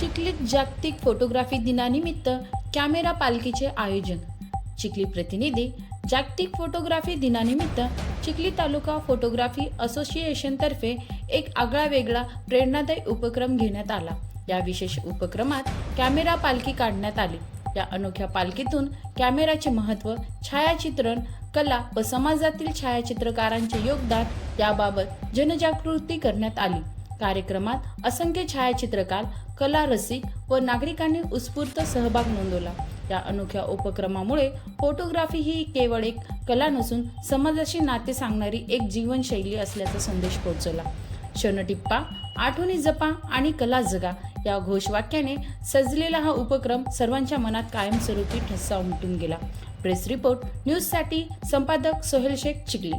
चिखलीत जागतिक फोटोग्राफी दिनानिमित्त कॅमेरा पालखीचे आयोजन. चिखली प्रतिनिधी जागतिक फोटोग्राफी दिनानिमित्त चिखली तालुका फोटोग्राफी असोसिएशनतर्फे एक आगळा वेगळा प्रेरणादायी उपक्रम घेण्यात आला. या विशेष उपक्रमात कॅमेरा पालखी काढण्यात आली. या अनोख्या पालखीतून कॅमेराचे महत्त्व छायाचित्रण कला व समाजातील छायाचित्रकारांचे योगदान याबाबत जनजागृती करण्यात आली. कार्यक्रमात असंख्य छायाचित्रकार कला रसिक व नागरिकांनी उत्स्फूर्त सहभाग नोंदवला. या अनोख्या उपक्रमामुळे फोटोग्राफी ही केवळ एक कला नसून समाजाशी नाते सांगणारी एक जीवनशैली असल्याचा संदेश पोहोचवला. क्षणटिप्पा आठवणी जपा आणि कला जगा या घोषवाक्याने सजलेला हा उपक्रम सर्वांच्या मनात कायमस्वरूपी ठसा उमटून गेला. प्रेस रिपोर्ट न्यूजसाठी संपादक सोहेल शेख चिखली.